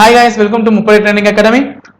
Hi guys welcome to Muppadai trending academy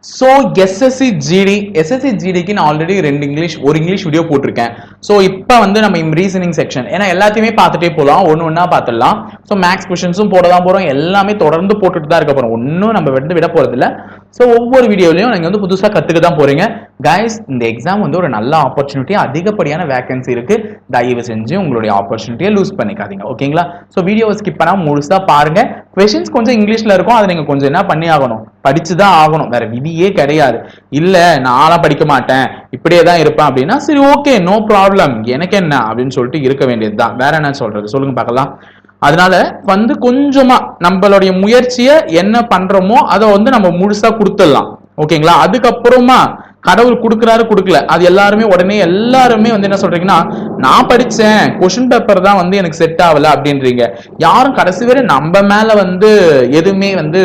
so SSC GD SSC ஜிடிக்கு நான் already ரெண்டு English ஒரு English video போட்டிருக்கேன். So இப்போ வந்து நம்ம ரீசனிங் செக்ஷன் ஏன்னா எல்லாத்தையுமே பார்த்துட்டே போகலாம் ஒன்று ஒன்றா பார்த்துடலாம். ஸோ மேக்ஸ் கொஷின்ஸும் போட தான் போகிறோம் எல்லாமே தொடர்ந்து போட்டுட்டு தான் இருக்க போகிறோம் ஒன்றும் நம்ம வந்து விட போகிறதில்ல ஸோ ஒவ்வொரு வீடியோலையும் நீங்கள் வந்து புதுசாக கற்றுக்க தான் போகிறீங்க கைஸ் இந்த எக்ஸாம் வந்து ஒரு நல்ல ஆப்பர்ச்சுனிட்டி அதிகப்படியான வேகன்சி இருக்குது தயவு செஞ்சு உங்களுடைய ஆப்பர்ச்சுனிட்டியை லூஸ் பண்ணிக்காதீங்க. ஓகேங்களா? ஸோ வீடியோவை ஸ்கிப் பண்ணால் முழுசாக பாருங்கள் கொஷின்ஸ் கொஞ்சம் இங்கிலீஷில் இருக்கும். அதை நீங்கள் கொஞ்சம் என்ன பண்ணி ஆகணும்? படிச்சு தான் ஆகணும். வேற விதியே கிடையாது. இல்லை நான்லாம் படிக்க மாட்டேன். இப்படியே தான் இருப்பேன் அப்படின்னா சரி ஓகே நோ ப்ராப்ளம் எனக்கு என்ன? அப்படின்னு சொல்லிட்டு இருக்க வேண்டியது தான் வேற என்ன சொல்கிறது சொல்லுங்கள் பார்க்கலாம். அதனால வந்து கொஞ்சமா நம்மளுடைய முயற்சியை என்ன பண்றோமோ அதை வந்து நம்ம முழுசா கொடுத்துடலாம். ஓகேங்களா? அதுக்கப்புறமா கடவுள் கொடுக்குறாரு கொடுக்கல. அது எல்லாருமே உடனே எல்லாருமே வந்து என்ன சொல்றீங்கன்னா நான் படித்தேன் கொஷின் பேப்பர் தான் வந்து எனக்கு செட் ஆகல அப்படின்றீங்க. யாரும் கடைசி வரை நம்ம மேல வந்து எதுவுமே வந்து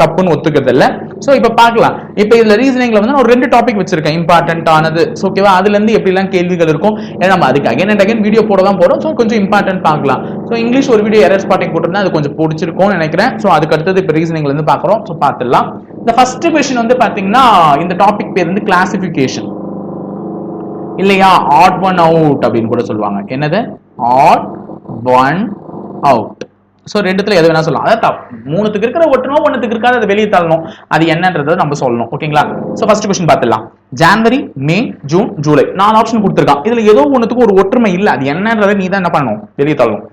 தப்புன்னு ஒத்துக்கிறது இல்லை ஸோ இப்போ பார்க்கலாம். இப்போ இதில் ரீசனிங்கில் வந்து நான் ஒரு ரெண்டு டாபிக் வச்சிருக்கேன். இம்பார்ட்டன்ட் ஆனது. ஸோ ஓகேவா அதுலேருந்து எப்படிலாம் கேள்விகள் இருக்கும்? ஏன்னா நம்ம அதுக்கு அகைன் அண்ட் அகைன் வீடியோ போட தான் போகிறோம் ஸோ கொஞ்சம் இம்பார்ட்டன்ட் பார்க்கலாம். ஸோ இங்கிலீஷ் ஒரு வீடியோ எரர் ஸ்பாட்டிங் போட்டிருந்தா அது கொஞ்சம் பிடிச்சிருக்கும்னு நினைக்கிறேன். ஸோ அதுக்கு அடுத்தது இப்போ ரீசனிங்லேருந்து பார்க்குறோம். ஸோ பார்த்துடலாம். இந்த ஃபர்ஸ்ட் கொஷின் வந்து பார்த்தீங்கன்னா இந்த டாபிக் பேர் வந்து கிளாசிபிகேஷன் இல்லையா? ஆட் ஒன் அவுட் அப்படின்னு கூட சொல்லுவாங்க. என்னது? ஆட் ஒன் அவுட் ஸோ ரெண்டுத்துல எது வேணா சொல்லலாம். அதான் மூணுத்துக்கு இருக்கிற ஒட்டுனோ ஒன்றுத்துக்கு இருக்காது. அதை வெளியே தள்ளணும். அது என்னன்றதை நம்ம சொல்லணும். ஓகேங்களா ஸோ ஃபர்ஸ்ட் கொஸ்டின் பார்த்துலாம் ஜான்வரி மே ஜூன் ஜூலை நாலு ஆப்ஷன் கொடுத்துருக்கான். இதுல ஏதோ ஒன்றுத்துக்கு ஒரு ஒற்றுமை இல்லை. அது என்னன்றதை நீ தான் என்ன பண்ணணும்? வெளியே தள்ளணும்.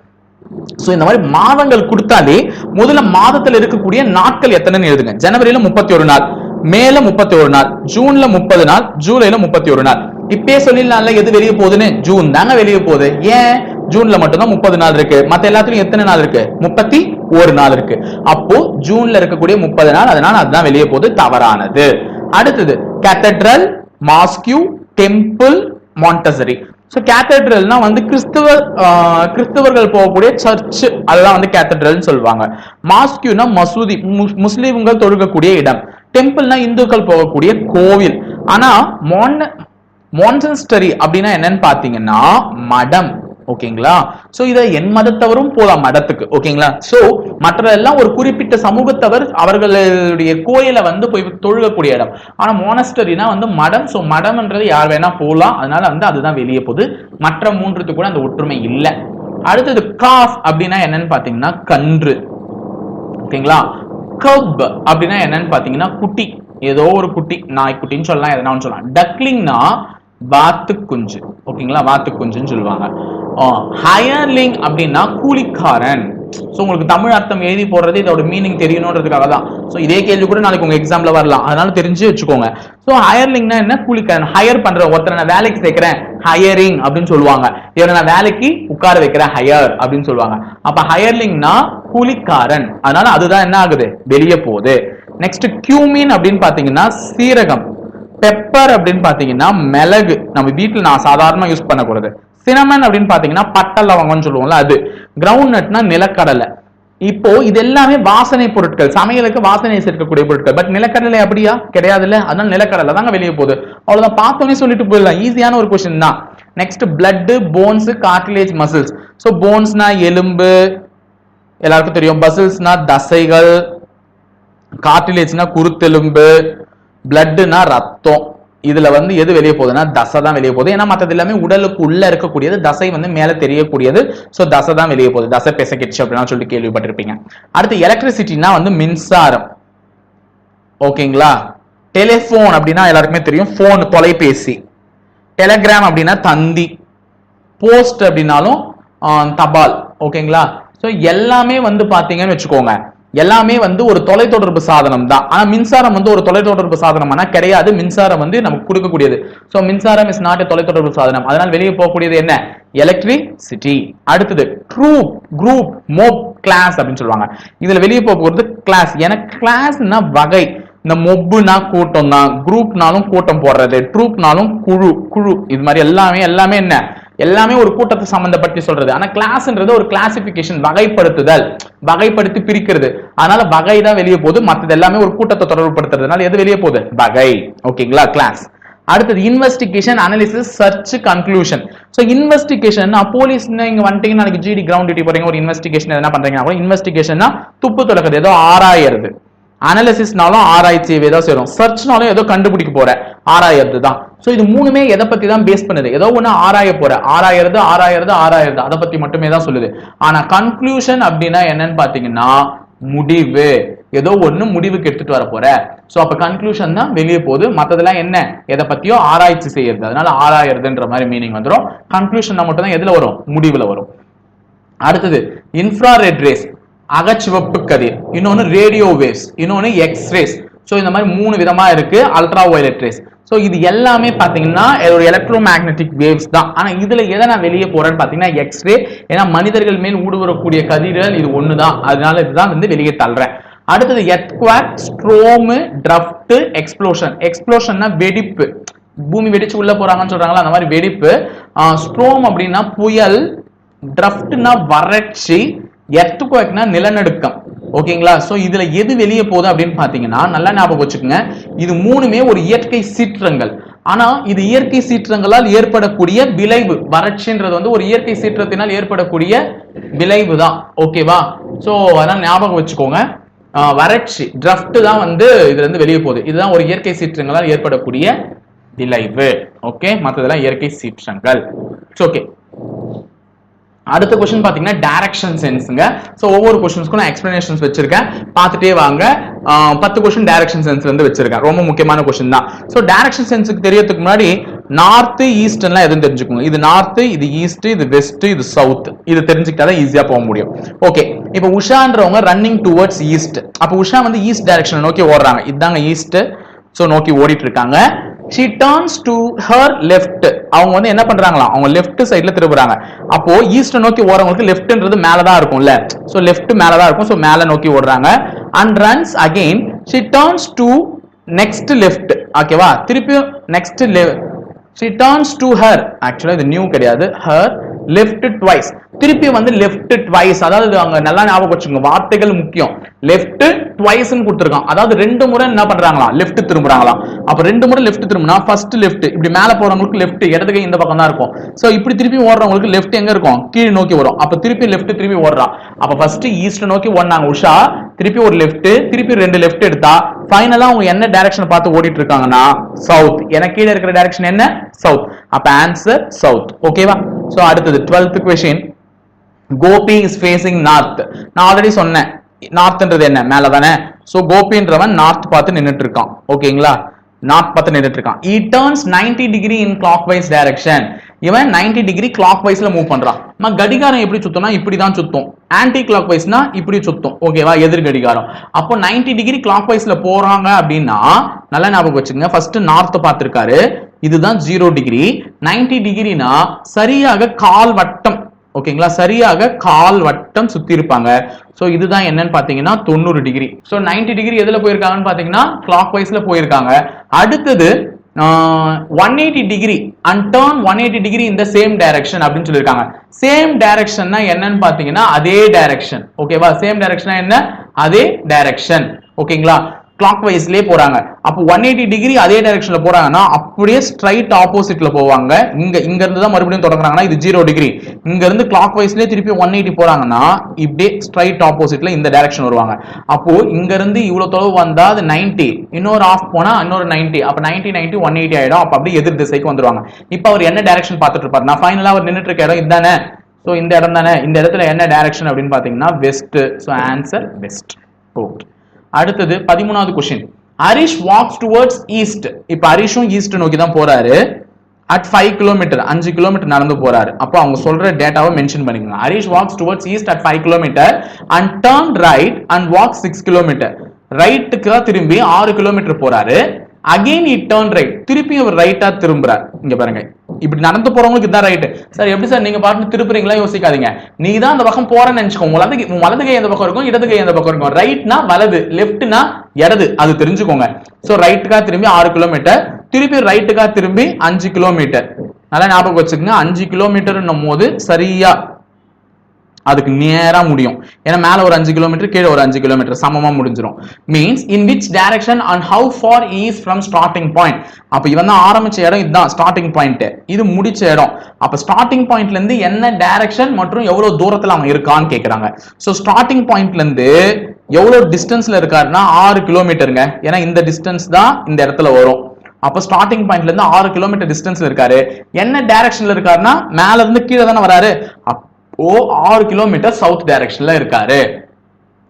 சோ இந்த மாதிரி மாதங்கள் கொடுத்தாலே முதல்ல மாதத்துல இருக்கக்கூடிய நாட்கள் எத்தனைன்னு எழுதுங்க. ஜனவரியில முப்பத்தி ஒரு நாள். மேல முப்பத்தி ஒரு நாள் ஜூன்ல முப்பது நாள் ஜூலைல முப்பத்தி ஒரு நாள். இப்பயே சொல்லிடலாம்ல எது வெளியே போகுதுன்னு? ஜூன் தாங்க வெளியே போகுது. ஏன்? ஜூன்ல மட்டும்தான் முப்பது நாள் இருக்கு. மத்த எல்லாத்துலயும் எத்தனை நாள் இருக்கு? முப்பத்தி ஒரு நாள் இருக்கு. அப்போ ஜூன்ல இருக்கக்கூடிய முப்பது நாள் அதனால அதுதான் வெளியே போகுது தவறானது. அடுத்தது cathedral mosque temple Montessori so கேத்தட்ரல்னா வந்து கிறிஸ்துவ கிறிஸ்தவர்கள் போகக்கூடிய சர்ச் அதெல்லாம் வந்து கேத்தட்ரல்னு சொல்லுவாங்க. மாஸ்கியூனா மசூதி முஸ்- தொழுகக்கூடிய இடம். டெம்பிள்னா இந்துக்கள் போகக்கூடிய கோவில். ஆனா மோன் மான்செஸ்டரி அப்படின்னா என்னன்னு பாத்தீங்கன்னா மடம். ஓகேங்களா? சோ இத என் மதத்தவரும் போலாம் மடத்துக்கு ஓகேங்களா? சோ மற்றதெல்லாம் ஒரு குறிப்பிட்ட சமூகத்தவர் அவர்களுடைய கோயிலை வந்து போய் தொழுகக்கூடிய இடம். ஆனா மோனஸ்டரினா வந்து மடம் சோ மடம்ன்றது யார் வேணா போலாம். அதனால வந்து அதுதான் வெளியே போகுது. மற்ற மூன்றுத்துக்கு கூட அந்த ஒற்றுமை இல்லை. அடுத்தது காஃப் அப்படின்னா என்னன்னு பாத்தீங்கன்னா கன்று. ஓகேங்களா? கப் அப்படின்னா என்னன்னு பாத்தீங்கன்னா குட்டி. ஏதோ ஒரு குட்டி நாய்க்குட்டின்னு சொல்லலாம் எதனா சொல்லலாம். டக்லிங்னா வாத்து குஞ்சு ஓகேங்களா? வாத்து குஞ்சுன்னு சொல்லுவாங்க ஹயர்லிங் அப்படின்னா கூலிக்காரன். ஸோ உங்களுக்கு தமிழ் அர்த்தம் எழுதி போடுறது இதோட மீனிங் தெரியணுன்றதுக்காக தான். ஸோ இதே கேள்வி கூட நாளைக்கு உங்க எக்ஸாம்ல வரலாம். அதனால தெரிஞ்சு வச்சுக்கோங்க. ஸோ ஹயர்லிங்னா என்ன? கூலிக்காரன். ஹையர் பண்ற ஒருத்தரை நான் வேலைக்கு சேர்க்கிறேன். ஹையரிங் அப்படின்னு சொல்லுவாங்க. இவரை நான் வேலைக்கு உட்கார வைக்கிறேன். ஹையர் அப்படின்னு சொல்லுவாங்க. அப்ப ஹயர்லிங்னா கூலிக்காரன். அதனால அதுதான் என்ன ஆகுது? வெளியே போகுது. நெக்ஸ்ட் கியூமின் அப்படின்னு பாத்தீங்கன்னா சீரகம். பெப்பர் அப்படின்னு பாத்தீங்கன்னா மிளகு. நம்ம வீட்டில் நான் சாதாரணமாக யூஸ் பண்ணக்கூடாது. சினமன் அப்படின்னு பாத்தீங்கன்னா பட்டை லவங்கம்னு சொல்லுவோம்ல அது. கிரவுண்ட் நட்னா நிலக்கடலை. இப்போ இது எல்லாமே வாசனை பொருட்கள். சமையலுக்கு வாசனை சேர்க்கக்கூடிய பொருட்கள். பட் நிலக்கடலை அப்படியா? கிடையாதுல்ல. அதனால நிலக்கடலை தாங்க வெளியே போகுது. அவ்வளவுதான். பார்த்தோன்னே சொல்லிட்டு போயிடலாம். ஈஸியான ஒரு கொஸ்டின் தான். Next blood bones cartilage muscles so போன்ஸ்னா எலும்பு. எல்லாருக்கும் தெரியும். மசில்ஸ்னா தசைகள். கார்டிலேஜ்னா குருத்தெலும்பு. பிளட்டுனா ரத்தம். இதுல வந்து எது வெளியே போகுதுன்னா தசை தான் வெளியே போகுது. ஏன்னா மற்றது எல்லாமே உடலுக்கு உள்ள இருக்கக்கூடியது தசை வந்து மேல தெரியக்கூடியது. சோ தசை தான் வெளியே போகுது. தசை பெசகிடுச்சு அப்படின்னா சொல்லிட்டு கேள்விப்பட்டிருப்பீங்க. அடுத்து எலக்ட்ரிசிட்டினா வந்து மின்சாரம். ஓகேங்களா? டெலிஃபோன் அப்படின்னா எல்லாருக்குமே தெரியும். போன் தொலைபேசி. டெலகிராம் அப்படின்னா தந்தி. போஸ்ட் அப்படின்னாலும் தபால். ஓகேங்களா? ஸோ எல்லாமே வந்து பாத்தீங்கன்னு வச்சுக்கோங்க. எல்லாமே வந்து ஒரு தொலைத்தொடர்பு சாதனம் தான் ஆனா மின்சாரம் வந்து ஒரு தொலைத்தொடர்பு சாதனம் ஆனா கிடையாது. மின்சாரம் வந்து நமக்கு கொடுக்கக்கூடியது. ஸோ மின்சாரம் இஸ் நாட் தொலைத்தொடர்பு சாதனம். அதனால் வெளியே போகக்கூடியது என்ன? எலக்ட்ரிசிட்டி அடுத்தது ட்ரூப் குரூப் மோப் கிளாஸ் அப்படின்னு சொல்லுவாங்க. இதுல வெளியே போக போகிறது கிளாஸ் எனக்கு கிளாஸ்னா வகை. இந்த மொப்புனா கூட்டம் தான் குரூப்னாலும் கூட்டம் போடுறது. ட்ரூப்னாலும் குழு குழு. இது மாதிரி எல்லாமே எல்லாமே என்ன? எல்லாமே ஒரு கூட்டத்தை சம்பந்தப்படுத்தி சொல்றது. ஆனா கிளாஸ்ன்றது ஒரு கிளாசிபிகேஷன் வகைப்படுத்துதல். வகைப்படுத்தி பிரிக்கிறது. அதனால வகை தான் வெளியே போகுது. மற்றது எல்லாமே ஒரு கூட்டத்தை தொடர்புபடுத்துறதுனால எது வெளியே போகுது? வகை. ஓகேங்களா கிளாஸ் அடுத்தது investigation analysis search conclusion so investigation police இங்க வந்துட்டீங்கன்னா ஜிடி கிரவுண்ட் டியூட்டி போறீங்க. ஒரு இன்வெஸ்டிகேஷன் என்ன பண்றீங்கன்னா கூட இன்வெஸ்டிகேஷன்னா துப்பு தொடக்கிறது. ஏதோ ஆராயறது. அனாலிசிஸ்னாலும் ஆராய்ச்சியவே தான் சேரும். சர்ச்னாலும் ஏதோ கண்டுபிடிக்க போற. ஆராயறது தான். ஸோ இது மூணுமே எதை பத்தி தான் பேஸ் பண்ணுது? ஏதோ ஒன்று ஆராய போற. ஆராயறது ஆராயறது ஆராயறது. அதை பத்தி மட்டுமே தான் சொல்லுது. ஆனா கன்க்ளூஷன் அப்படின்னா என்னன்னு பாத்தீங்கன்னா முடிவு. ஏதோ ஒன்று முடிவுக்கு எடுத்துட்டு வர போற. ஸோ அப்ப கன்க்ளூஷன் தான் வெளியே போகுது. மற்றதெல்லாம் என்ன? எதை பத்தியோ ஆராய்ச்சி செய்யறது. அதனால ஆராயறதுன்ற மாதிரி மீனிங் வந்துடும் கன்க்ளூஷன் மட்டும் தான் எதுல வரும்? முடிவுல வரும். அடுத்தது இன்ஃப்ராரெட் ரேஸ் அகச்சிவப்பு கதிர். இன்னொன்னு ரேடியோ வேவ்ஸ் இன்னொன்னு எக்ஸ்ரேஸ் ஸோ இந்த மாதிரி மூணு விதமா இருக்கு அல்ட்ரா வயலட் ரேஸ் ஸோ இது எல்லாமே பார்த்தீங்கன்னா ஒரு எலக்ட்ரோ மேக்னெட்டிக் வேவ்ஸ் தான். ஆனால் இதில் எதை நான் வெளியே போறேன்னு பார்த்தீங்கன்னா எக்ஸ்ரே ஏன்னா மனிதர்கள் மேல் ஊடுருவக்கூடிய கதிர்கள் இது ஒன்று தான் அதனால இதுதான் வந்து வெளியே தள்ளுறேன். அடுத்தது எர்த்குவாக் ஸ்ட்ரோமு ட்ரஃப்ட்டு எக்ஸ்ப்ளோஷன் எக்ஸ்ப்ளோஷன்னா வெடிப்பு. பூமி வெடிச்சு உள்ள போறாங்கன்னு சொல்றாங்களா அந்த மாதிரி வெடிப்பு. ஸ்ட்ரோம் அப்படின்னா புயல் ட்ரஃப்ட்னா வறட்சி எர்த்குவேக்னா நிலநடுக்கம். ஓகேங்களா? ஸோ இதுல எது வெளியே போகுது அப்படின்னு பாத்தீங்கன்னா நல்லா ஞாபகம் வச்சுக்கோங்க. இது மூணுமே ஒரு இயற்கை சீற்றங்கள். ஆனா இது இயற்கை சீற்றங்களால் ஏற்படக்கூடிய விளைவு வறட்சின்றது வந்து ஒரு இயற்கை சீற்றத்தினால் ஏற்படக்கூடிய விளைவு தான். ஓகேவா? ஸோ அதனால ஞாபகம் வச்சுக்கோங்க. வறட்சி டிரஃப்ட் தான் வந்து இதுல இருந்து வெளியே போகுது. இதுதான் ஒரு இயற்கை சீற்றங்களால் ஏற்படக்கூடிய விளைவு. ஓகே? மற்றதெல்லாம் இயற்கை சீற்றங்கள். ஓகே அடுத்த கொஸ்டின் பாத்தீங்கன்னா டேரக்ஷன் சென்ஸ்ங்க ஸோ ஒவ்வொரு கொஸ்டின்ஸ்க்கும் நான் எக்ஸ்பிளனேஷன்ஸ் வச்சிருக்கேன். பார்த்துட்டே வாங்க. பத்து கொஸ்டின் டைரக்ஷன் சென்ஸ்ல இருந்து வச்சிருக்கேன். ரொம்ப முக்கியமான கொஸ்டின் தான். ஸோ டேரக்ஷன் சென்ஸுக்கு தெரியறதுக்கு முன்னாடி நார்த் ஈஸ்ட்லாம் எதுவும் தெரிஞ்சுக்கோங்க. இது நார்த் இது ஈஸ்ட் இது வெஸ்ட் இது சவுத் இது தெரிஞ்சுக்கிட்டா தான் ஈஸியா போக முடியும். ஓகே இப்போ உஷான்றவங்க ரன்னிங் டுவர்ட்ஸ் ஈஸ்ட் அப்போ உஷா வந்து ஈஸ்ட் டைரக்ஷன் நோக்கி ஓடுறாங்க. இதுதாங்க ஈஸ்ட் ஸோ நோக்கி ஓடிட்டு இருக்காங்க. She turns to her left அவங்க வந்து என்ன பண்றாங்களா அவங்க லெஃப்ட் சைடுல திரும்புறாங்க. அப்போ ஈஸ்ட் நோக்கி ஓடுறவங்களுக்கு லெஃப்ட்ன்றது மேல தான் இருக்கும்ல. சோ லெஃப்ட் மேல தான் இருக்கும். சோ மேல நோக்கி ஓடுறாங்க. And runs again she turns to next left ஓகேவா திருப்பியும் next she turns to her ஆக்சுவலா இது நியூ கிடையாது. ஹர் லெஃப்ட் ட்வைஸ் திருப்பி வந்து லெஃப்ட் ட்வைஸ் அதாவது அவங்க அங்க நல்லா ஞாபகம் வச்சுக்கோங்க. வார்த்தைகள் முக்கியம். லெஃப்ட் ட்வைஸ்ன்னு கொடுத்துருக்கான். அதாவது ரெண்டு முறை என்ன பண்றாங்களா? லெஃப்ட் திரும்புறாங்களாம் அப்ப ரெண்டு முறை லெஃப்ட் திரும்பினா ஃபர்ஸ்ட் லெஃப்ட் இப்படி மேல போறவங்களுக்கு லெஃப்ட் இடது கை இந்த பக்கம் தான் இருக்கும். சோ இப்படி திருப்பி ஓடுறவங்களுக்கு லெஃப்ட் எங்க இருக்கும்? கீழ் நோக்கி வரும். அப்ப திருப்பி லெஃப்ட் திருப்பி ஓடுறான் அப்ப ஃபர்ஸ்ட் ஈஸ்ட் நோக்கி ஓடினாங்க. உஷா திருப்பி ஒரு லெஃப்ட் திருப்பி ரெண்டு லெஃப்ட் எடுத்தா ஃபைனலா அவங்க என்ன டைரக்ஷன் பார்த்து ஓடிட்டு இருக்காங்கன்னா சவுத் எனக்கு கீழே இருக்கிற டைரக்ஷன் என்ன? சவுத் அப்ப ஆன்சர் சவுத் ஓகேவா சோ அடுத்தது twelfth question Gopi is facing north நான் ஆல்ரெடி சொன்னேன். நார்த்ன்றது என்ன? மேல தானே ஸோ கோபின்றவன் நார்த் பார்த்து நின்றுட்டு இருக்கான் ஓகேங்களா நார்த் பார்த்து நின்றுட்டு இருக்கான் he turns ninety degree in clockwise direction இவன் 90 டிகிரி கிளாக் வைஸ்ல மூவ் பண்றான். நம்ம கடிகாரம் எப்படி சுத்தம்னா இப்படி தான் சுத்தும். ஆன்டி கிளாக் வைஸ்னா இப்படி சுத்தும். ஓகேவா எதிர் கடிகாரம். அப்போ 90 டிகிரி கிளாக் வைஸ்ல போறாங்க அப்படின்னா நல்லா ஞாபகம் வச்சுங்க ஃபர்ஸ்ட் நார்த் பார்த்திருக்காரு. இதுதான் ஜீரோ டிகிரி 90 டிகிரினா சரியாக கால் வட்டம் ஓகேங்களா? சரியாக கால் வட்டம் சுத்தி இருப்பாங்க. சோ இதுதான் என்னன்னு பாத்தீங்கன்னா தொண்ணூறு டிகிரி. சோ 90 டிகிரி எதுல போயிருக்காங்கன்னு பாத்தீங்கன்னா கிளாக் வைஸ்ல போயிருக்காங்க. அடுத்தது one eighty degree and turn one eighty degree இந்த சேம் டைரக்ஷன் அப்படின்னு சொல்லியிருக்காங்க. சேம் டைரக்ஷன்னா என்னன்னு பாத்தீங்கன்னா அதே டைரக்ஷன் ஓகேவா சேம் டைரக்ஷனா என்ன? அதே டைரக்ஷன் ஓகேங்களா? கிளாக் வைஸ்லயே போறாங்க. அப்போ ஒன் எயிட்டி டிகிரி அதே டைரக்ஷன்ல போறாங்கன்னா அப்படியே ஸ்ட்ரைட் ஆப்போசிட்ல போவாங்க. இங்க இங்க இருந்து தான் மறுபடியும் தொடங்குறாங்கன்னா இது ஜீரோ டிகிரி இங்க இருந்து கிளாக் வைஸ்லயே திருப்பி ஒன் எயிட்டி போறாங்கன்னா இப்படியே ஸ்ட்ரைட் ஆப்போசிட்ல இந்த டைரக்ஷன் வருவாங்க. அப்போ இங்க இருந்து இவ்வளவு தொலைவு வந்தா அது 90 இன்னொரு ஆஃப் போனா இன்னொரு 90 அப்ப 90 90 ஒன் எயிட்டி ஆயிடும். அப்ப அப்படியே எதிர் திசைக்கு வந்துருவாங்க. இப்போ அவர் என்ன டைரக்ஷன் பார்த்துட்டு இருப்பார்? நான் ஃபைனலா அவர் நின்றுட்டு இருக்க இடம் இதுதானே ஸோ இந்த இடம் தானே? இந்த இடத்துல என்ன டைரக்ஷன் அப்படின்னு பாத்தீங்கன்னா west so answer west okay அடுத்தது பதிமூணாவது question Harish walks towards east இப்ப ஹரிஷும் ஈஸ்ட் நோக்கி தான் போறாரு. அட் ஃபைவ் கிலோமீட்டர் அஞ்சு கிலோமீட்டர் நடந்து போறாரு. அப்போ அவங்க சொல்ற டேட்டாவை மென்ஷன் பண்ணிக்கலாம் Harish walks towards east at five kilometre and turn right and walk six kilometre ரைட்டுக்கு தான் திரும்பி ஆறு கிலோமீட்டர் போறாரு. அகைன் இட் டேர்ன் ரைட் திருப்பி அவர் ரைட்டா திரும்புறார். இங்க பாருங்க. இப்படி நடந்து போறவங்களுக்கு இதான் ரைட்டு சார் எப்படி சார்? நீங்க பாட்டு திருப்புறீங்களா? யோசிக்காதீங்க. நீ தான் அந்த பக்கம் போறேன்னு நினைச்சுக்கோ. வலது வலது கை எந்த பக்கம் இருக்கும்? இடது கை எந்த பக்கம் இருக்கும்? ரைட்னா வலது லெஃப்ட்னா இடது? அது தெரிஞ்சுக்கோங்க. சோ ரைட்டுக்கா திரும்பி ஆறு கிலோமீட்டர் திருப்பி ரைட்டுக்கா திரும்பி அஞ்சு கிலோமீட்டர் நல்லா ஞாபகம் வச்சுக்கோங்க. அஞ்சு கிலோமீட்டர்ன்னும் போது சரியா அதுக்கு நேராக முடியும். ஏன்னா மேலே ஒரு அஞ்சு கிலோமீட்டர் கீழே ஒரு அஞ்சு கிலோமீட்டர் சமமாக முடிஞ்சிடும் means in which direction and how far is from starting point அப்போ இவன் தான் ஆரம்பிச்ச இடம் இதுதான் ஸ்டார்டிங் பாயிண்ட் இது முடிச்ச இடம். அப்போ ஸ்டார்டிங் பாயிண்ட்லேருந்து என்ன டைரக்ஷன் மற்றும் எவ்வளோ தூரத்தில் அவன் இருக்கான்னு கேட்குறாங்க ஸோ ஸ்டார்டிங் பாயிண்ட்லேருந்து எவ்வளோ டிஸ்டன்ஸில் இருக்காருன்னா ஆறு கிலோமீட்டருங்க ஏன்னா இந்த டிஸ்டன்ஸ் தான் இந்த இடத்துல வரும். அப்போ ஸ்டார்டிங் பாயிண்ட்ல இருந்து ஆறு கிலோமீட்டர் டிஸ்டன்ஸ்ல இருக்காரு. என்ன டைரக்ஷன்ல இருக்காருன்னா மேல இருந்து கீழே தானே வராரு. ஓ ஆறு கிலோமீட்டர் சவுத் டைரக்ஷன்ல இருக்காரு.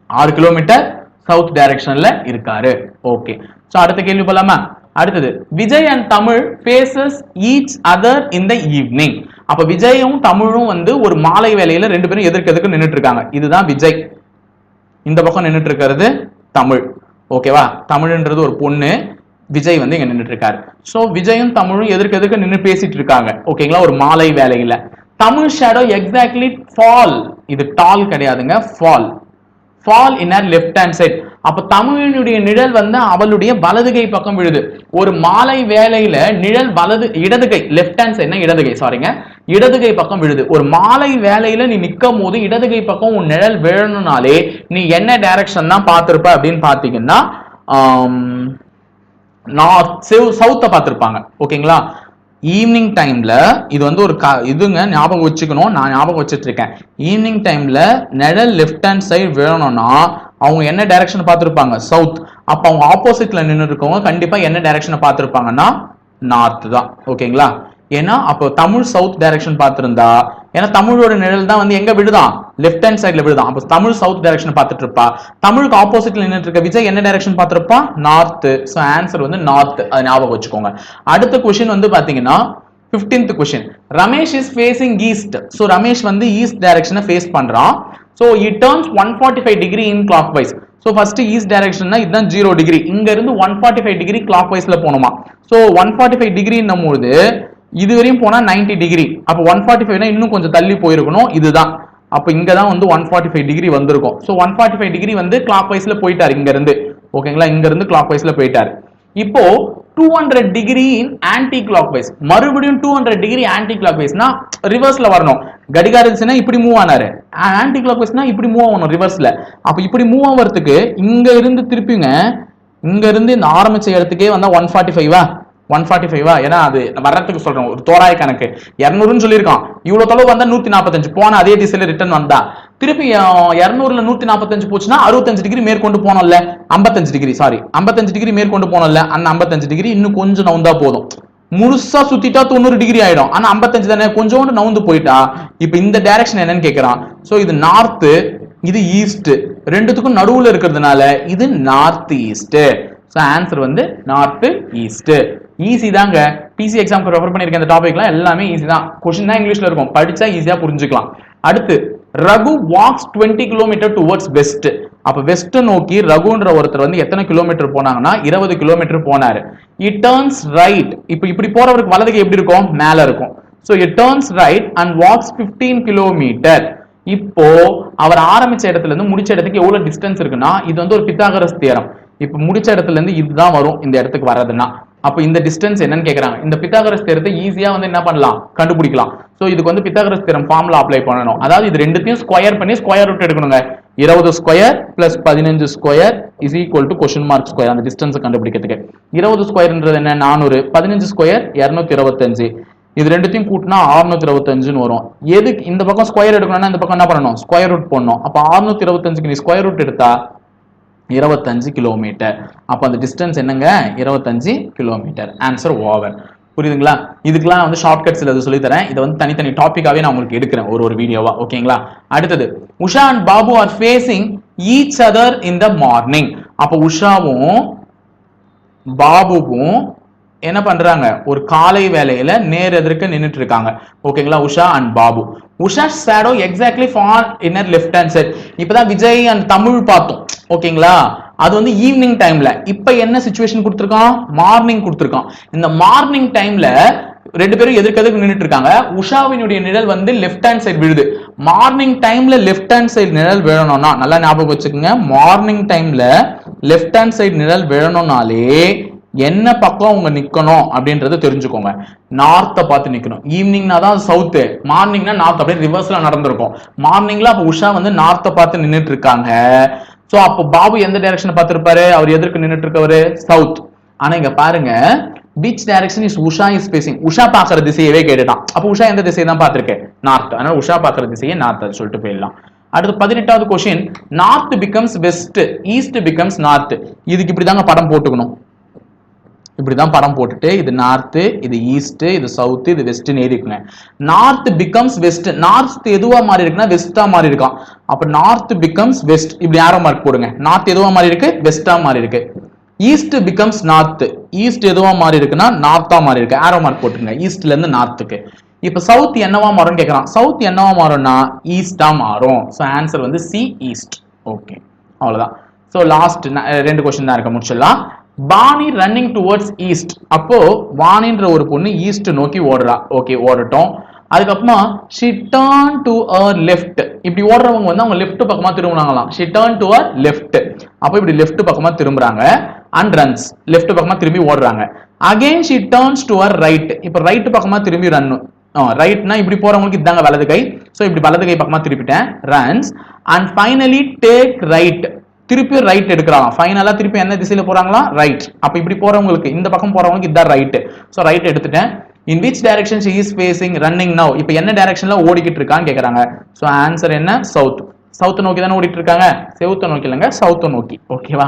ஆறு கிலோமீட்டர் சவுத் டைரக்ஷன்ல இருக்காரு. ஓகே சோ அடுத்த கேள்வி போலாமா? அடுத்தது Vijay and Tamil faces each other in the evening அப்ப விஜயும் தமிழும் வந்து ஒரு மாலை வேலையில ரெண்டு பேரும் எதிர்க்கு எதிர்க்கு நின்றுட்டு இருக்காங்க இதுதான் விஜய். இந்த பக்கம் நின்றுட்டு இருக்கிறது தமிழ் ஓகேவா தமிழ்ன்றது ஒரு பொண்ணு. விஜய் வந்து இங்க நின்றுட்டு இருக்காரு சோ விஜயும் தமிழும் எதிர்க்கு எதிர்க்கு நின்று பேசிட்டு இருக்காங்க ஓகேங்களா ஒரு மாலை வேலையில தமிழ் ஷேடோ எக்ஸாக்ட்லி ஃபால் இது டால் கிடையாதுங்க ஃபால் ஃபால் இன் அர் லெஃப்ட் ஹேண்ட் சைட் அப்ப தமிழினுடைய நிழல் வந்து அவளுடைய வலது கை பக்கம் விழுது. ஒரு மாலை வேலையில நிழல் வலது இடது கை லெஃப்ட் ஹேண்ட் சைட்னா இடது கை சாரிங்க இடது கை பக்கம் விழுது. ஒரு மாலை வேலையில நீ நிக்கும் போது இடது கை பக்கம் உன் நிழல் விழணும்னாலே நீ என்ன டைரக்ஷன் தான் பார்த்திருப்ப அப்படின்னு பாத்தீங்கன்னா நார்த் சவுத்தை பார்த்திருப்பாங்க. ஓகேங்களா ஈவினிங் டைம்ல இது வந்து ஒரு க இதுங்க ஞாபகம் வச்சுக்கணும். நான் ஞாபகம் வச்சுட்டு இருக்கேன் ஈவினிங் டைம்ல நிழல் லெஃப்ட் ஹேண்ட் சைடு விழணும்னா அவங்க என்ன டைரக்ஷன் பார்த்துருப்பாங்க? சவுத் அப்போ அவங்க ஆப்போசிட்ல நின்று இருக்கவங்க கண்டிப்பா என்ன டைரக்ஷனை பார்த்துருப்பாங்கன்னா நார்த் தான். ஓகேங்களா ஏன்னா அப்போ தமிழ் சவுத் டைரக்ஷன் பார்த்திருந்தா ஏன்னா தமிழோட நிழல் தான் வந்து எங்க விழுதான் லெஃப்ட் ஹேண்ட் சைட்ல விழுதான் அப்போ தமிழ் சவுத் டைரக்ஷன் பார்த்துட்டு இருப்பா தமிழுக்கு ஆப்போசிட்ல நின்னுட்டு இருக்க விஜய் என்ன டைரக்ஷன் பார்த்துருப்பா? நார்த் ஸோ ஆன்சர் வந்து நார்த் அது ஞாபகம் வச்சுக்கோங்க. அடுத்த கொஷின் வந்து பாத்தீங்கன்னா 15th question Ramesh is facing east so Ramesh வந்து ஈஸ்ட் டைரக்ஷனை ஃபேஸ் பண்றான். So he turns one forty five degree in clockwise so first east டைரக்ஷன்னா இதுதான் ஜீரோ டிகிரி இங்க இருந்து ஒன் ஃபார்ட்டி ஃபைவ் டிகிரி கிளாக் வைஸ்ல போகணுமா ஸோ ஒன் ஃபார்ட்டி ஃபைவ் டிகிரின்னும் போது இது வரையும் போனா 90 டிகிரி அப்போ ஒன் ஃபார்ட்டி ஃபைவ்னா இன்னும் கொஞ்சம் தள்ளி போயிருக்கணும். இதுதான். அப்போ இங்கே தான் வந்து ஒன் ஃபார்ட்டி ஃபைவ் டிகிரி வந்திருக்கும். So one forty five degree வந்து கிளாக் வைஸ்ல போயிட்டார் இங்க இருந்து ஓகேங்களா இங்க இருந்து கிளாக் வைஸ்ல போயிட்டார். இப்போ two hundred degree in anticlockwise மறுபடியும் டூ ஹண்ட்ரட் டிகிரி ஆன்டி கிளாக் வைஸ்னா ரிவர்ஸ்ல வரணும். கடிகார திசைனா இப்படி மூவ் ஆனாரு. ஆன்டி கிளாக் வைஸ்னா இப்படி மூவ் ஆகணும் ரிவர்ஸ்ல அப்ப இப்படி மூவ் ஆகிறதுக்கு இங்க இருந்து திருப்பிங்க இங்க இருந்து இந்த ஆரம்பிச்ச இடத்துக்கே வந்தா ஒன் ஃபார்ட்டி ஃபைவா ஒன் ஃபார்ட்டி ஃபைவா ஏன்னா அது வர்றதுக்கு சொல்றேன் ஒரு தோராய கணக்கு. இரநூறுன்னு சொல்லியிருக்கான். இவ்வளவு தொலைவு வந்தா நூத்தி நாற்பத்தஞ்சு போன அதே திசையில ரிட்டர்ன் வந்தா. திருப்பி இரநூறுல நூத்தி நாற்பத்தஞ்சு போச்சுன்னா அறுபத்தஞ்சு டிகிரி மேற்கொண்டு போனோம்ல. ஐம்பத்தஞ்சு டிகிரி சாரி ஐம்பத்தஞ்சு டிகிரி மேற்கொண்டு போனோம்ல. அந்த ஐம்பத்தஞ்சு டிகிரி இன்னும் கொஞ்சம் நவுந்தா போதும். முழுசா சுத்திட்டா தொண்ணூறு டிகிரி ஆயிடும். ஆனா ஐம்பத்தஞ்சு தானே? கொஞ்சோண்டு நவுந்து போயிட்டா. இப்ப இந்த டைரக்ஷன் என்னன்னு கேக்குறான். ஸோ இது நார்த்து இது ஈஸ்ட் ரெண்டுத்துக்கும் நடுவுல இருக்கிறதுனால இது நார்த் ஈஸ்ட் ஸோ ஆன்சர் வந்து நார்த்து ஈஸ்ட்டு ஈஸி தாங்க. பிசி எக்ஸாம்க்கு ரெஃபர் பண்ணியிருக்க இந்த டாபிக்லாம் எல்லாமே ஈஸி தான். கொஸ்டின் தான் இங்கிலீஷில் இருக்கும். படித்தா ஈஸியாக புரிஞ்சுக்கலாம். அடுத்து Raghu walks twenty kilometre towards west அப்போ வெஸ்ட்டை நோக்கி ரகுன்ற ஒருத்தர் வந்து எத்தனை கிலோமீட்டர் போனாங்கன்னா இருபது கிலோமீட்டர் போனார். இட் டேர்ன்ஸ் ரைட் இப்போ இப்படி போறவருக்கு வலதுக்கு எப்படி இருக்கும்? மேலே இருக்கும். So it turns right and walks 15 kilometre இப்போ அவர் ஆரம்பிச்ச இடத்துல இருந்து முடிச்ச இடத்துக்கு எவ்வளவு டிஸ்டன்ஸ் இருக்குன்னா இது வந்து ஒரு பித்தாகரஸ் தியரம் இப்போ முடிச்ச இடத்துல இருந்து இதுதான் வரும் இந்த இடத்துக்கு வர்றதுன்னா. அப்போ இந்த டிஸ்டன்ஸ் என்னன்னு கேக்குறாங்க. இந்த பித்தாகரஸ் தேரத்தை ஈஸியா வந்து என்ன பண்ணலாம்? கண்டுபிடிக்கலாம். சோ இதுக்கு வந்து பித்தாகரஸ் தேரம் ஃபார்ம்ல அப்ளை பண்ணணும். அதாவது இது ரெண்டுத்தையும் ஸ்கொயர் பண்ணி ஸ்கொயர் ரூட் எடுக்கணுங்க. இருபது ஸ்கொயர் பிளஸ் பதினஞ்சு square is equal to question mark square அந்த டிஸ்டன்ஸ் கண்டுபிடிக்கிறதுக்கு. இருபது ஸ்கொயர்ன்றது என்ன? நானூறு. பதினஞ்சு ஸ்கொயர் இருநூத்தி இருபத்தஞ்சு இது ரெண்டுத்தையும் கூட்டினா 625 இருபத்தஞ்சுன்னு வரும். எதுக்கு இந்த பக்கம் ஸ்கொயர் எடுக்கணும்னா இந்த பக்கம் என்ன பண்ணணும்? ஸ்கொயர் ரூட் போடணும். அப்ப 625 இருபத்தஞ்சுக்கு நீ ஸ்கொயர் ரூட் எடுத்தா இருபத்தஞ்சு கிலோமீட்டர் அப்போ அந்த டிஸ்டன்ஸ் என்னங்க? இருபத்தஞ்சு கிலோமீட்டர் ஆன்சர் ஓவர் புரியுதுங்களா? இதுக்கெல்லாம் நான் வந்து ஷார்ட்கட்ஸ் இது சொல்லி தரேன் இதை வந்து தனித்தனி டாப்பிக்காகவே நான் உங்களுக்கு எடுக்கிறேன் ஒரு ஒரு வீடியோவா ஓகேங்களா? அடுத்தது Usha and Babu are facing each other in the morning அப்ப உஷாவும் பாபுவும் என்ன பண்றாங்க? ஒரு காலை வேலையில நேர் எதிர்க்க நின்றுட்டு இருக்காங்க. ஓகேங்களா? Usha and Babu. Usha shadow exactly far inner left hand side இப்பதான் விஜய் அண்ட் தமிழ் பார்த்தோம். ஓகேங்களா? அது வந்து ஈவினிங் டைம்ல இப்ப என்ன சுச்சுவேஷன் கொடுத்துருக்கான்? மார்னிங் கொடுத்துருக்கான். இந்த மார்னிங் டைம்ல ரெண்டு பேரும் எதிர்க்க எதிர்க்க நின்னுட்டு இருக்காங்க. உஷாவினுடைய நிழல் வந்து லெஃப்ட் ஹேண்ட் சைடு விழுது. மார்னிங் டைம்ல லெஃப்ட் ஹேண்ட் சைடு நிழல் விழணும்னா நல்லா ஞாபகம் வச்சுக்கோங்க. மார்னிங் டைம்ல லெஃப்ட் ஹேண்ட் சைடு நிழல் விழணும்னாலே என்ன பக்கம் அவங்க நிக்கணும் அப்படின்றத தெரிஞ்சுக்கோங்க. நார்த்தை பார்த்து நிக்கணும். ஈவினிங்னா தான் சவுத்து மார்னிங்னா நார்த் அப்படியே ரிவர்ஸ்ல நடந்திருக்கும். மார்னிங்ல அப்ப உஷா வந்து நார்த்தை பார்த்து நின்றுட்டு இருக்காங்க சோ அப்போ பாபு எந்த டைரக்ஷன் பார்த்திருப்பாரு? அவர் எதிர்க்கு நின்றுட்டு இருக்கவரு சவுத் ஆனா இங்க பாருங்க. Which direction is Usha is facing Usha பாக்குற திசையவே கேட்டுட்டான். அப்போ உஷா எந்த திசையை தான் பார்த்துருக்கேன் நார்த் அதனால உஷா பாக்குற திசையை நார்த் சொல்லிட்டு போயிடலாம். அடுத்து பதினெட்டாவது question north becomes west east becomes north இதுக்கு இப்படிதாங்க படம் போட்டுக்கணும். இப்படிதான் படம் போட்டுட்டு இது நார்த்து இது ஈஸ்ட்டு இது சவுத்து இது வெஸ்ட்னு ஏறிக்குங்க நார்த் பிகம்ஸ் வெஸ்ட் நார்த் எதுவா மாறி இருக்குன்னா வெஸ்டா மாறி இருக்கான். அப்ப நார்த் பிகம்ஸ் வெஸ்ட் இப்படி யாரோ மார்க் போடுங்க. நார்த் எதுவா மாறி இருக்கு? வெஸ்டா மாறி இருக்கு. ஈஸ்ட் பிகம்ஸ் நார்த் ஈஸ்ட் எதுவா மாறி இருக்குன்னா நார்த்தா மாறி இருக்கு. ஆரோ மார்க் போட்டுருங்க ஈஸ்ட்ல இருந்து நார்த்துக்கு இப்ப சவுத் என்னவா மாறும்னு கேட்குறான் சவுத் என்னவா மாறும்னா ஈஸ்டா மாறும். சோ ஆன்சர் வந்து சி ஈஸ்ட் ஓகே அவ்வளவுதான். ஸோ லாஸ்ட் ரெண்டு கொஸ்டின் தான் இருக்க. முடிச்சிடலாம். வாணி ரன்னிங் டுவர்ட்ஸ் ஈஸ்ட் அப்போ வாணின்ற ஒரு பொண்ணு ஈஸ்ட் நோக்கி ஓடுறா. ஓகே ஓடட்டும். அதுக்கப்புறமா she turn to her left இப்படி ஓடுறவங்க வந்து அவங்க லெஃப்ட் பக்கமா திரும்புனாங்களாம். She turn to her left அப்போ இப்படி லெஃப்ட் பக்கமா திரும்புறாங்க. அண்ட் ரன்ஸ் லெஃப்ட் பக்கமா திரும்பி ஓடுறாங்க. Again she turns to her right இப்போ ரைட் பக்கமா திரும்பி ரன் ரைட்னா இப்படி போறவங்களுக்கு இதாங்க வலது கை. ஸோ இப்படி வலது கை பக்கமா திருப்பிட்டேன். Runs and finally take right திருப்பி ரைட் எடுக்கிறாங்க ஃபைனலாக திருப்பி என்ன திசையில் போகிறாங்களா ரைட் அப்போ இப்படி போகிறவங்களுக்கு இந்த பக்கம் போகிறவங்களுக்கு இதான் ரைட்டு ஸோ ரைட் எடுத்துட்டேன். In which direction she is facing running now இப்போ என்ன டைரக்ஷனில் ஓடிக்கிட்டு இருக்கான்னு கேட்குறாங்க ஸோ ஆன்சர் என்ன? சவுத் சவுத்தை நோக்கி தானே ஓடிட்டு இருக்காங்க? செவுத்தை நோக்கி இல்லைங்க சவுத்தை நோக்கி. ஓகேவா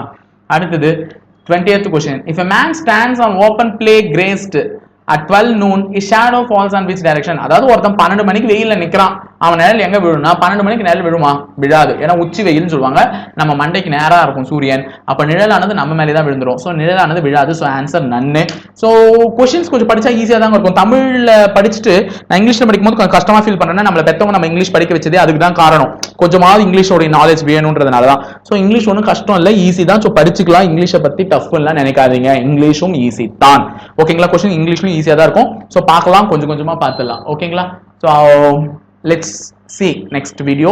அடுத்தது 20th question if man stands stands open play play graced at 12 noon his shadow falls on which அதாவது ஒருத்தன் பன்னெண்டு மணிக்கு வெயிலில் நிற்கிறான் அவன் நிழல் எங்க விழுனா பன்னெண்டு மணிக்கு நிழல் விழுமா? விழாது. ஏன்னா உச்சி வெயில்னு சொல்லுவாங்க. நம்ம மண்டைக்கு நேரா இருக்கும் சூரியன். அப்ப நிழலானது நம்ம மேலே தான் விழுந்துரும். ஸோ நிழலானது விழாது. So answer none so questions கொஞ்சம் படிச்சா ஈஸியா தான் இருக்கும். தமிழ்ல படிச்சுட்டு நான் இங்கிலீஷ்ல படிக்கும்போது கொஞ்சம் கஷ்டமா ஃபீல் பண்ணேன்னா நம்மள பெத்தவங்க நம்ம இங்கிலீஷ் படிக்க வச்சதே அதுக்கு தான் காரணம். கொஞ்சமாவது இங்கிலீஷோட நாலேஜ் வேணுன்றதுனால தான். ஸோ இங்கிலீஷ் ஒன்றும் கஷ்டம் இல்லை. ஈஸி தான். ஸோ படிச்சுக்கலாம். இங்கிலீஷை பத்தி டஃப் எல்லாம் நினைக்காதீங்க. இங்கிலீஷும் ஈஸி தான். ஓகேங்களா கொஸ்டின் இங்கிலீஷ்லும் ஈஸியா தான் இருக்கும். ஸோ பார்க்கலாம். கொஞ்சம் கொஞ்சமா பார்த்துடலாம். ஓகேங்களா so let's see next video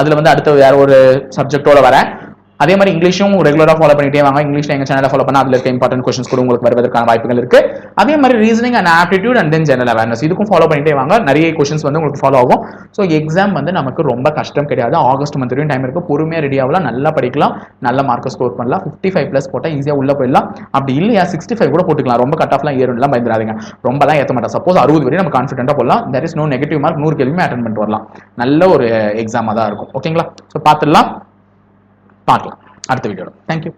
அதில் வந்து அடுத்த வேற ஒரு சப்ஜெக்டோட வரேன். அதே மாதிரி இங்கிலீஷும் ரெகுலராக ஃபாலோ பண்ணிட்டே வாங்க. இங்கிலீஷ் எங்கள் சேனலில் ஃபாலோ பண்ணால் அதில் இருக்க இம்பார்ட்டன்ட் கொஸ்டின்ஸ் கூட உங்களுக்கு வருவதற்கான வாய்ப்புகள் இருக்கு. அதே மாதிரி reasoning and aptitude and then general awareness இதுக்கும் ஃபாலோ பண்ணிட்டே வாங்க. நிறைய கொஸ்டின்ஸ் வந்து உங்களுக்கு ஃபாலோ ஆகும். ஸோ எக்ஸாம் வந்து நமக்கு ரொம்ப கஷ்டம் கிடையாது. ஆகஸ்ட் மந்த் வரையும் டைம் இருக்குது பொறுமையாக ரெடி ஆகலாம் நல்லா படிக்கலாம். நல்ல மார்க் ஸ்கோர் பண்ணலாம். ஃபிஃப்டி ஃபைவ் ப்ளஸ் போட்டால் ஈஸியாக உள்ள போயிடலாம். அப்படி இல்லையா? சிக்ஸ்டி ஃபைவ் கூட போட்டுக்கலாம். ரொம்ப கட் ஆஃப்லாம் ஏறும்லாம் பயந்துடாதீங்க. ரொம்பலாம் ஏற்ற மாட்டேன் சப்போஸ் அறுபது வரையும் நம்ம கான்ஃபிடென்ட்டாக போடலாம். There is no negative mark நூறு கேள்வியுமே அட்டன் பண்ணிட்டு வரலாம். நல்ல ஒரு எக்ஸாமாக தான் இருக்கும். ஓகேங்களா ஸோ பார்த்துடலாம். பார்க்கலாம். அடுத்த வீடியோட தேங்க்யூ